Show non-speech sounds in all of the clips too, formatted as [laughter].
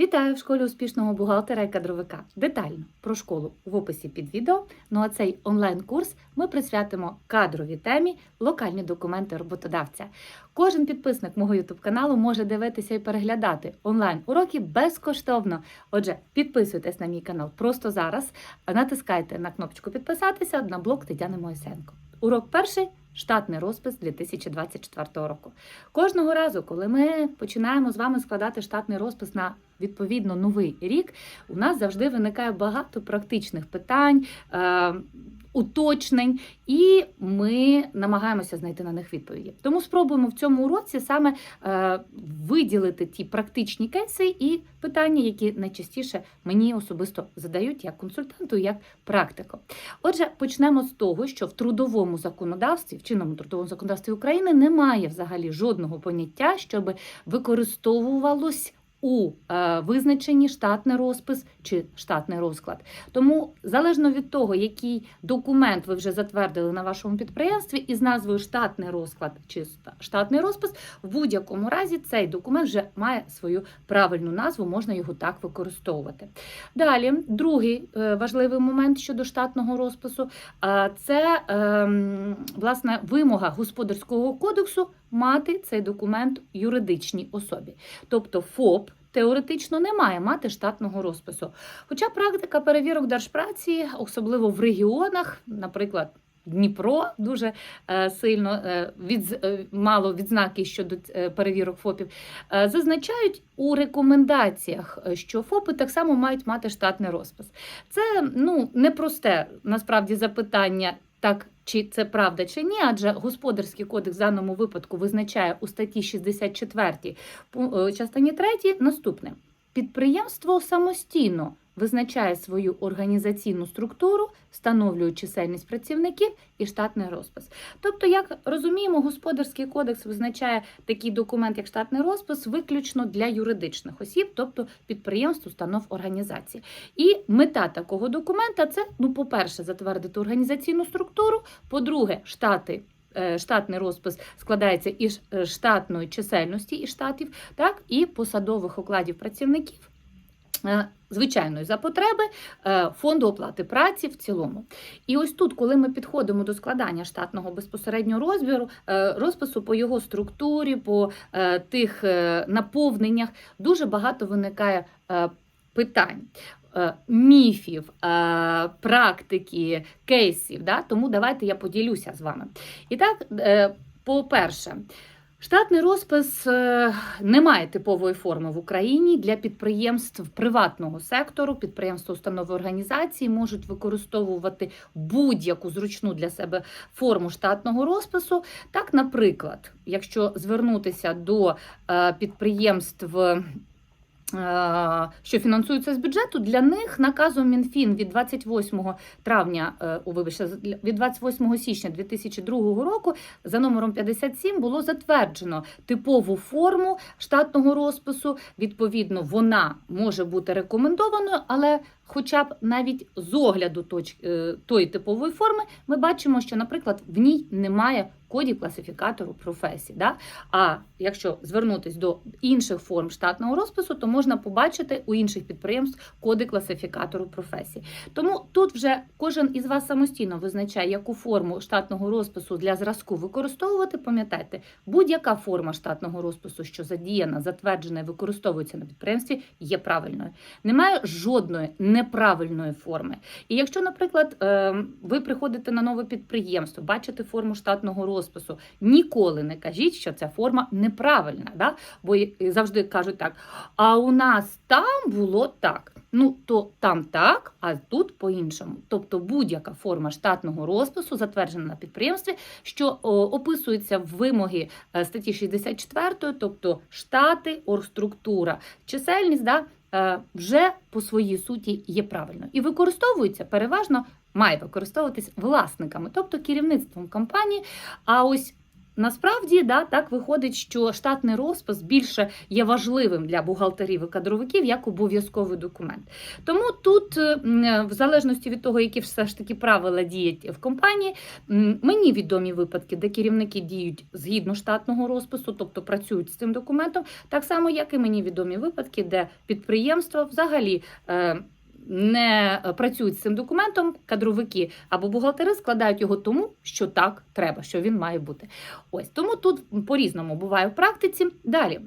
Вітаю в школі успішного бухгалтера і кадровика. Детально про школу в описі під відео. Ну а цей онлайн-курс ми присвятимо кадровій темі локальні документи роботодавця. Кожен підписник мого YouTube каналу може дивитися і переглядати онлайн уроки безкоштовно. Отже, підписуйтесь на мій канал просто зараз. Натискайте на кнопочку підписатися на блог Тетяни Моїсенко. Урок перший штатний розпис 2024 року. Кожного разу, коли ми починаємо з вами складати штатний розпис на відповідно новий рік, у нас завжди виникає багато практичних питань. Е- Уточнень, і ми намагаємося знайти на них відповіді. Тому спробуємо в цьому уроці саме е, виділити ті практичні кейси і питання, які найчастіше мені особисто задають як консультанту, як практику. Отже, почнемо з того, що в трудовому законодавстві, в чинному трудовому законодавстві України немає взагалі жодного поняття, щоб використовувалось у е, визначенні штатний розпис чи штатний розклад. Тому залежно від того, який документ ви вже затвердили на вашому підприємстві із назвою штатний розклад чи штатний розпис, в будь-якому разі цей документ вже має свою правильну назву, можна його так використовувати. Далі, другий е, важливий момент щодо штатного розпису це ем, власне вимога господарського кодексу мати цей документ юридичній особі. Тобто ФОП теоретично не має мати штатного розпису. Хоча практика перевірок держпраці, особливо в регіонах, наприклад. Дніпро дуже е, сильно е, від, е, мало відзнаки щодо перевірок ФОПів, зазначають у рекомендаціях, що ФОПи так само мають мати штатний розпис. Це ну непросте насправді запитання, так чи це правда чи ні, адже господарський кодекс в даному випадку визначає у статті 64 пу- е, частині 3 наступне: підприємство самостійно визначає свою організаційну структуру, встановлює чисельність працівників і штатний розпис. Тобто, як розуміємо, господарський кодекс визначає такий документ, як штатний розпис, виключно для юридичних осіб, тобто підприємств, установ організацій. І мета такого документа це, ну, по-перше, затвердити організаційну структуру, по-друге, штати. е, Штатний розпис складається із е, штатної чисельності і штатів, так і посадових окладів працівників. Е, Звичайно, за потреби е, фонду оплати праці в цілому. І ось тут, коли ми підходимо до складання штатного безпосереднього розбіру, е, розпису по його структурі, по е, тих наповненнях, дуже багато виникає питань. Міфів, практики, кейсів, да? тому давайте я поділюся з вами. І так, по-перше, Штатний розпис е, не має типової форми в Україні для підприємств приватного сектору. Підприємства, установи організації можуть використовувати будь-яку зручну для себе форму штатного розпису. Так, наприклад, якщо звернутися до е, підприємств. Е, Що фінансуються з бюджету, для них наказом Мінфін від 28 травня, е, у вибачте, від 28 січня 2002 року за номером 57 було затверджено типову форму штатного розпису. Відповідно, вона може бути рекомендованою, але хоча б навіть з огляду е, тої типової форми, ми бачимо, що, наприклад, в ній немає кодів класифікатору професій. Да? А якщо звернутися до інших форм штатного розпису, то можна побачити у інших підприємств коди класифікатору професій. Тому тут вже кожен із вас самостійно визначає, яку форму штатного розпису для зразку використовувати. Пам'ятайте, будь-яка форма штатного розпису, що задіяна, затверджена і використовується на підприємстві, є правильною. Немає жодної неправильної форми. І якщо, наприклад, е, ви приходите на нове підприємство, бачите форму штатного розпису, ніколи не кажіть, що ця форма неправильна, да? бо завжди кажуть так: а у нас там було так. Ну, то там так, а тут по-іншому. Тобто будь-яка форма штатного розпису, затверджена на підприємстві, що о, описується в вимоги е, статті 64, тобто штати, оргструктура, чисельність, да, вже по своїй суті є правильно. І використовується переважно, має використовуватись власниками, тобто керівництвом компанії. А ось насправді да, так виходить, що штатний розпис більше є важливим для бухгалтерів і кадровиків як обов'язковий документ. Тому тут, е, в залежності від того, які все ж таки правила діють в компанії, мені відомі випадки, де керівники діють згідно штатного розпису, тобто працюють з цим документом, так само, як і мені відомі випадки, де підприємства взагалі. Не працюють з цим документом, кадровики або бухгалтери складають його тому, що так треба, що він має бути. Ось тому тут по-різному буває в практиці. Далі.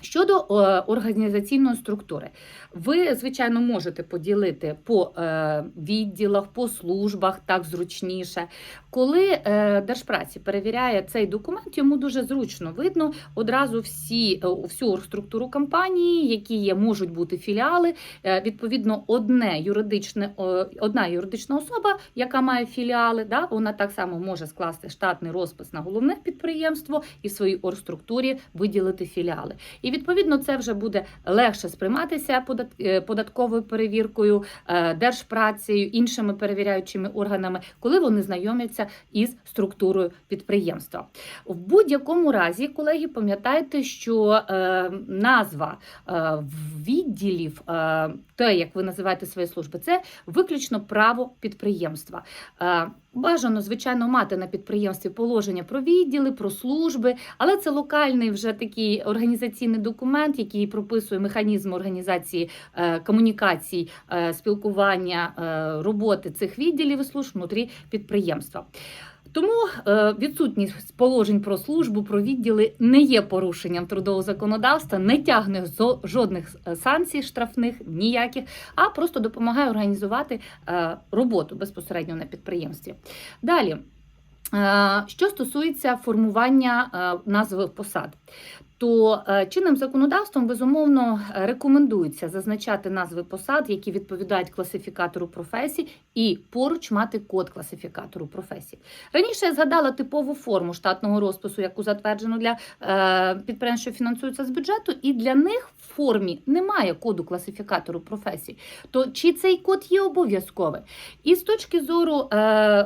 Щодо е, організаційної структури, ви, звичайно, можете поділити по е, відділах, по службах так зручніше. Коли е, Держпраці перевіряє цей документ, йому дуже зручно видно одразу всі, всю структуру компанії, які є, можуть бути філіали. Відповідно, одне юридичне, одна юридична особа, яка має філіали, да, вона так само може скласти штатний розпис на головне підприємство і в своїй оргструктурі виділити філіали. І відповідно це вже буде легше сприйматися е, податковою перевіркою, е, держпрацею, іншими перевіряючими органами, коли вони знайомляться із структурою підприємства. В будь-якому разі, колеги, пам'ятайте, що е, назва відділів, те, як ви називаєте свої служби, це виключно право підприємства. Бажано, звичайно, мати на підприємстві положення про відділи, про служби, але це локальний вже такий організаційний документ, який прописує механізм організації е, комунікацій, е, спілкування, е, роботи цих відділів і служб внутрі підприємства. Тому е, відсутність положень про службу, про відділи не є порушенням трудового законодавства, не тягне жодних е, санкцій штрафних, ніяких, а просто допомагає організувати е, роботу безпосередньо на підприємстві. Далі. Що стосується формування назви посад, то е, чинним законодавством безумовно е, рекомендується зазначати назви посад, які відповідають класифікатору професій, і поруч мати код класифікатору професій. Раніше я згадала типову форму штатного розпису, яку затверджено для е, підприємств, що фінансуються з бюджету, і для них в формі немає коду класифікатору професій. То чи цей код є обов'язковий? І з точки зору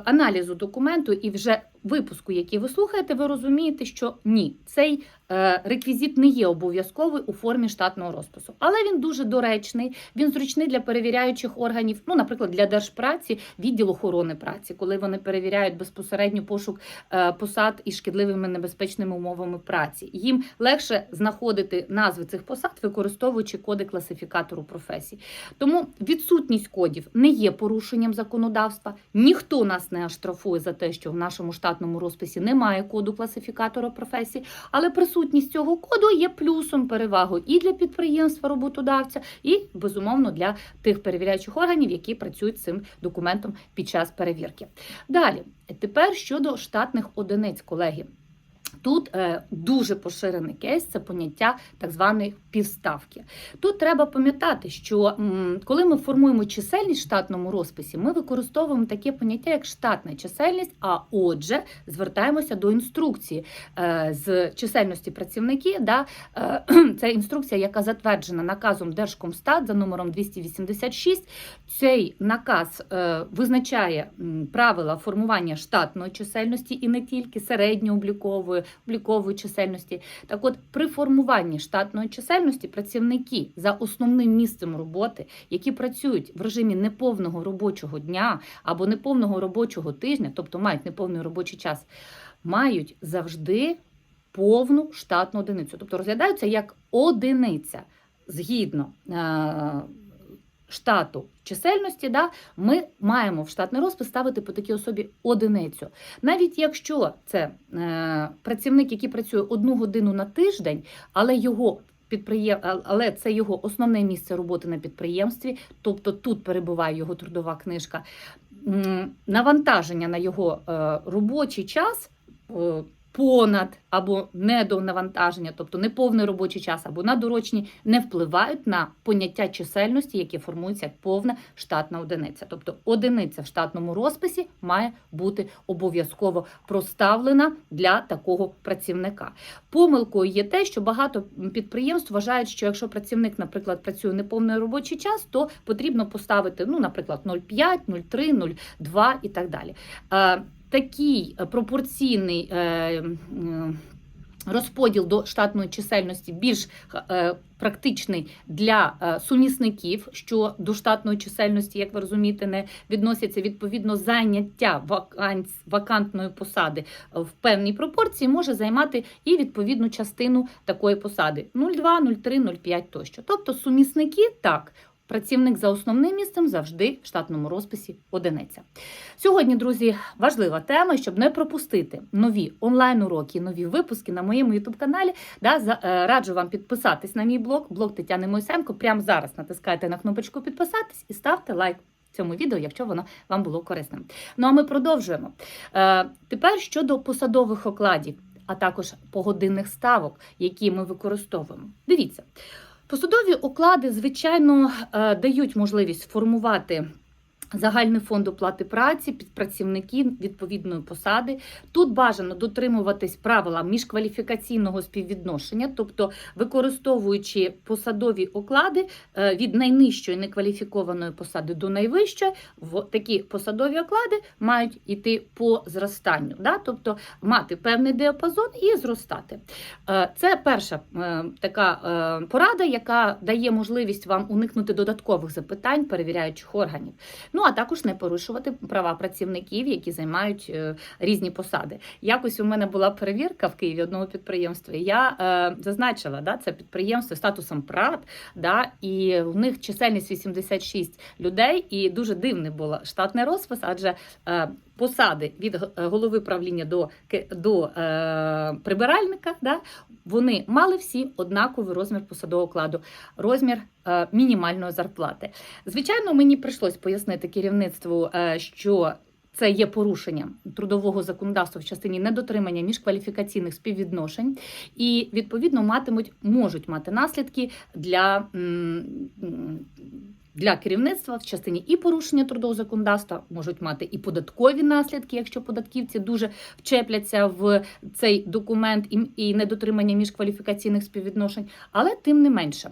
аналізу документу і вже випуску, який ви слухаєте, ви розумієте, що ні, цей е, реквізит не є обов'язковий у формі штатного розпису, але він дуже доречний, він зручний для перевіряючих органів, ну, наприклад, для держпраці, відділ охорони праці, коли вони перевіряють безпосередньо пошук е, посад із шкідливими небезпечними умовами праці. Їм легше знаходити назви цих посад, використовуючи коди класифікатору професій. Тому відсутність кодів не є порушенням законодавства. Ніхто нас не оштрафує за те, що в нашому штатному розписі немає коду класифікатора професій, але присутність цього коду є плюсом перевагою і для підприємства роботодавця, і безумовно для тих перевіряючих органів, які працюють цим документом під час перевірки. Далі, тепер щодо штатних одиниць, колеги. Тут е, дуже поширений кейс це поняття так званої півставки. Тут треба пам'ятати, що коли ми формуємо чисельність в штатному розписі, ми використовуємо таке поняття, як штатна чисельність. А отже, звертаємося до інструкції е, з чисельності працівників. Да? Е, [clears throat] це інструкція, яка затверджена наказом Держкомстат за номером 286. Цей наказ визначає правила формування штатної чисельності і не тільки середньооблікової, облікової чисельності. Так от, при формуванні штатної чисельності працівники за основним місцем роботи, які працюють в режимі неповного робочого дня або неповного робочого тижня, тобто мають неповний робочий час, мають завжди повну штатну одиницю, тобто розглядаються як одиниця згідно. Е, Штату чисельності, да, ми маємо в штатний розпис ставити по такій особі одиницю. Навіть якщо це е, працівник, який працює одну годину на тиждень, але його підприєм... але це його основне місце роботи на підприємстві, тобто тут перебуває його трудова книжка, навантаження на його е, робочий час. Е, Понад або недонавантаження, тобто неповний робочий час або надурочні, не впливають на поняття чисельності, яке формується як повна штатна одиниця. Тобто одиниця в штатному розписі має бути обов'язково проставлена для такого працівника. Помилкою є те, що багато підприємств вважають, що якщо працівник, наприклад, працює неповний робочий час, то потрібно поставити, ну, наприклад, 0,5, 0,3, 0,2 і так далі. Е, такий е, пропорційний. Е, Розподіл до штатної чисельності більш е, практичний для е, сумісників, що до штатної чисельності, як ви розумієте, не відносяться відповідно заняття вакантної посади в певній пропорції, може займати і відповідну частину такої посади 0,2, 0,3, 0,5 тощо. Тобто сумісники так. Працівник за основним місцем завжди в штатному розписі одиниця. Сьогодні, друзі, важлива тема, щоб не пропустити нові онлайн-уроки, нові випуски на моєму ютуб-каналі. Да, е, раджу вам підписатись на мій блог, блог Тетяни Мойсенко. Прямо зараз натискайте на кнопочку підписатись і ставте лайк цьому відео, якщо воно вам було корисним. Ну а ми продовжуємо. Е, тепер щодо посадових окладів, а також погодинних ставок, які ми використовуємо. Дивіться. Посадові уклади, звичайно, е, дають можливість формувати загальний фонд оплати праці під працівників відповідної посади. Тут бажано дотримуватись правила міжкваліфікаційного співвідношення, тобто використовуючи посадові оклади е, від найнижчої некваліфікованої посади до найвищої, в такі посадові оклади мають йти по зростанню, да? тобто мати певний діапазон і зростати. Е, Це перша е, така порада, яка дає можливість вам уникнути додаткових запитань перевіряючих органів. Ну а також не порушувати права працівників, які займають е, різні посади. Якось у мене була перевірка в Києві одного підприємства. Я е, зазначила, да, це підприємство статусом ПРАТ, да, і в них чисельність 86 людей, і дуже дивний був штатний розпис, адже е, посади від голови правління до, до е, прибиральника, да, вони мали всі однаковий розмір посадового окладу, розмір е, мінімальної зарплати. Звичайно, мені прийшлось пояснити керівництву, е, що це є порушенням трудового законодавства в частині недотримання міжкваліфікаційних співвідношень, і відповідно матимуть можуть мати наслідки для. м, Для керівництва в частині і порушення трудового законодавства можуть мати і податкові наслідки, якщо податківці дуже вчепляться в цей документ і, недотримання міжкваліфікаційних співвідношень. Але тим не менше,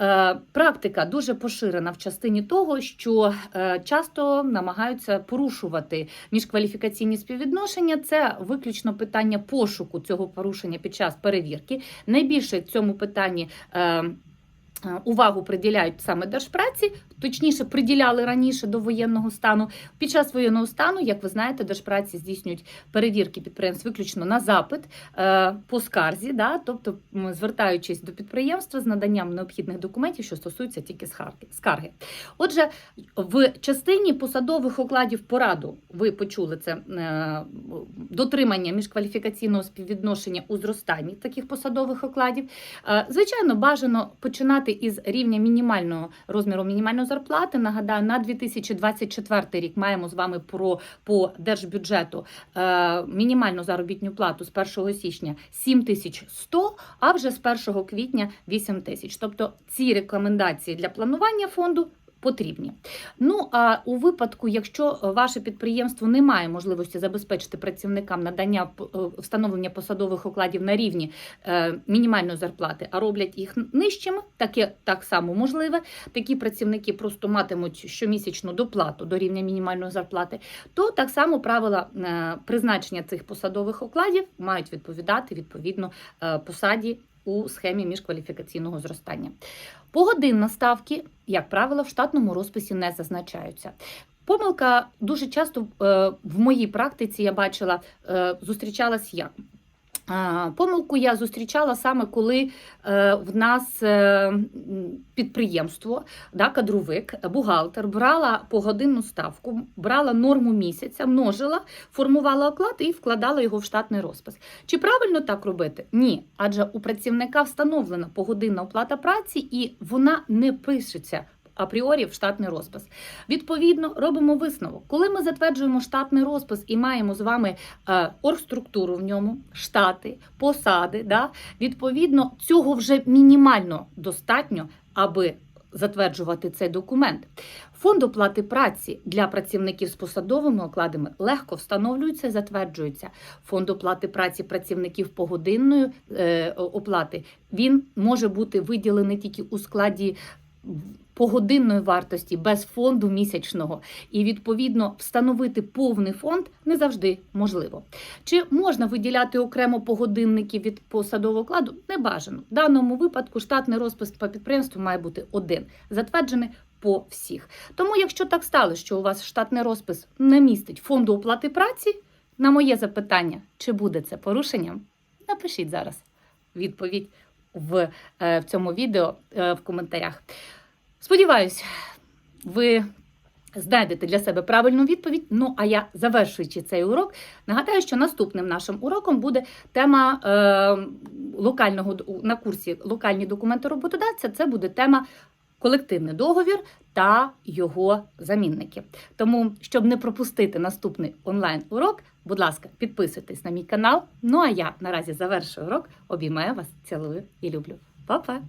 е, практика дуже поширена в частині того, що е, часто намагаються порушувати міжкваліфікаційні співвідношення. Це виключно питання пошуку цього порушення під час перевірки. Найбільше в цьому питанні. Е, Увагу приділяють саме держпраці, точніше приділяли раніше до воєнного стану. Під час воєнного стану, як ви знаєте, держпраці здійснюють перевірки підприємств виключно на запит е, по скарзі, да, тобто звертаючись до підприємства з наданням необхідних документів, що стосуються тільки скарги. Отже, в частині посадових окладів пораду ви почули це е, дотримання міжкваліфікаційного співвідношення у зростанні таких посадових окладів. Звичайно, бажано починати із рівня мінімального розміру мінімальної зарплати. Нагадаю, на 2024 рік маємо з вами про по держбюджету е, мінімальну заробітну плату з 1 січня 7100, а вже з 1 квітня 8 тисяч. Тобто ці рекомендації для планування фонду. Потрібні. Ну а у випадку, якщо ваше підприємство не має можливості забезпечити працівникам надання е, встановлення посадових окладів на рівні е, мінімальної зарплати, а роблять їх нижчими, таке так само можливе. Такі працівники просто матимуть щомісячну доплату до рівня мінімальної зарплати, то так само правила е, призначення цих посадових окладів мають відповідати відповідно е, посаді у схемі міжкваліфікаційного зростання. Погодинна ставки, як правило, в штатному розписі не зазначаються. Помилка дуже часто е, в моїй практиці я бачила, е, зустрічалась як. Помилку я зустрічала саме коли е, в нас е, підприємство, да, кадровик, бухгалтер брала погодинну ставку, брала норму місяця, множила, формувала оклад і вкладала його в штатний розпис. Чи правильно так робити? Ні, адже у працівника встановлена погодинна оплата праці і вона не пишеться. Апріорі в штатний розпис. Відповідно, робимо висновок. Коли ми затверджуємо штатний розпис і маємо з вами е, оргструктуру в ньому, штати, посади, да, відповідно, цього вже мінімально достатньо, аби затверджувати цей документ. Фонд оплати праці для працівників з посадовими окладами легко встановлюється і затверджується. Фонд оплати праці працівників погодинної е, оплати він може бути виділений тільки у складі погодинної вартості без фонду місячного, і відповідно встановити повний фонд не завжди можливо. Чи можна виділяти окремо погодинники від посадового окладу? Не бажано. В даному випадку штатний розпис по підприємству має бути один, затверджений по всіх. Тому, якщо так сталося, що у вас штатний розпис не містить фонду оплати праці, на моє запитання, чи буде це порушенням, напишіть зараз відповідь в, е, в цьому відео е, в коментарях. Сподіваюсь, ви знайдете для себе правильну відповідь. Ну а я, завершуючи цей урок, нагадаю, що наступним нашим уроком буде тема е, локального на курсі локальні документи роботодавця. Це буде тема колективний договір та його замінники. Тому, щоб не пропустити наступний онлайн-урок, будь ласка, підписуйтесь на мій канал. Ну а я наразі завершую урок. Обіймаю вас, цілую і люблю. Па-па!